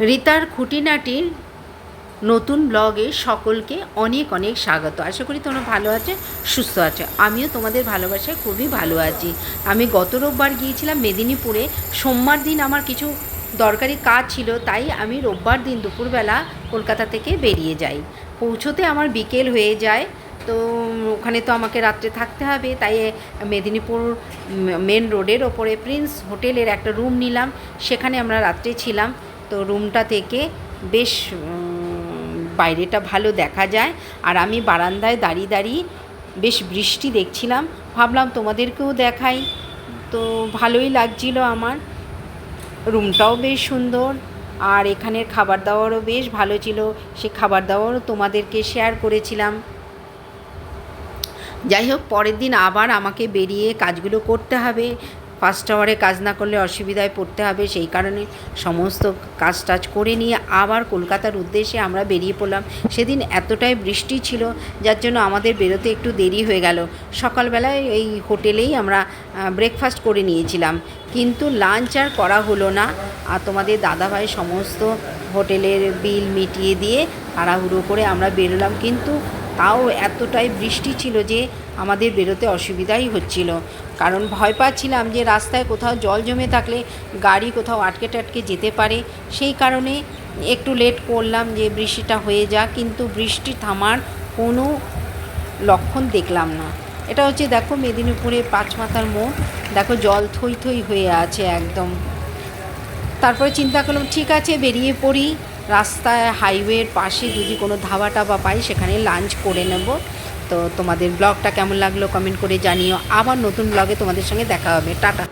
রিতার খুঁটিনাটির নতুন ব্লগে সকলকে অনেক অনেক স্বাগত। আশা করি তোমরা ভালো আছে, সুস্থ আছে। আমিও তোমাদের ভালোবাসায় খুবই ভালো আছি। আমি গত রোববার গিয়েছিলাম মেদিনীপুরে। সোমবার দিন আমার কিছু দরকারি কাজ ছিল, তাই আমি রোববার দিন দুপুরবেলা কলকাতা থেকে বেরিয়ে যাই। পৌঁছোতে আমার বিকেল হয়ে যায়, তো ওখানে তো আমাকে রাত্রে থাকতে হবে, তাই মেদিনীপুর মেন রোডের ওপরে প্রিন্স হোটেলের একটা রুম নিলাম। সেখানে আমরা রাত্রে ছিলাম। তো রুমটা থেকে বেশ বাইরেটা ভালো দেখা যায়। আর আমি বারান্দায় দাঁড়িয়ে দাঁড়িয়ে বেশ বৃষ্টি দেখছিলাম। ভাবলাম তোমাদেরকেও দেখাই। তো ভালোই লাগছিল আমার। রুমটাও বেশ সুন্দর। আর এখানের খাবার দাবারও বেশ ভালো ছিল। সে খাবার দাবারও তোমাদেরকে শেয়ার করেছিলাম। যাই হোক, পরের দিন আবার আমাকে বেরিয়ে কাজগুলো করতে হবে। ফার্স্ট আওয়ারে কাজ না করলে অসুবিধায় পড়তে হবে, সেই কারণে সমস্ত কাজ টাজ করে নিয়ে আবার কলকাতার উদ্দেশ্যে আমরা বেরিয়ে পড়লাম। সেদিন এতটাই বৃষ্টি ছিল, যার জন্য আমাদের বেরোতে একটু দেরি হয়ে গেল। সকালবেলায় এই হোটেলেই আমরা ব্রেকফাস্ট করে নিয়েছিলাম। কিন্তু লাঞ্চ আর করা হলো না। আর তোমাদের দাদাভাই সমস্ত হোটেলের বিল মিটিয়ে দিয়ে তাড়াহুড়ো করে আমরা বেরোলাম। কিন্তু তাও এতটাই বৃষ্টি ছিল যে আমাদের বেরোতে অসুবিধাই হচ্ছিল। কারণ ভয় পাচ্ছিলাম যে রাস্তায় কোথাও জল জমে থাকলে গাড়ি কোথাও আটকে টাটকে যেতে পারে। সেই কারণে একটু লেট করলাম যে বৃষ্টিটা হয়ে যাক, কিন্তু বৃষ্টি থামার কোনো লক্ষণ দেখলাম না। এটা হচ্ছে দেখো মেদিনীপুরে পাঁচমাথার মোড়। দেখো জল থই থই হয়ে আছে একদম। তারপরে চিন্তা করলাম, ঠিক আছে, বেরিয়ে পড়ি। রাস্তায় হাইওয়ের পাশে যদি কোনো ধাবা টাবা পাই, সেখানে লাঞ্চ করে নেব। তো তোমাদের ব্লগটা কেমন লাগল কমেন্ট করে জানিও। আবার নতুন ব্লগে তোমাদের সঙ্গে দেখা হবে। টাটা।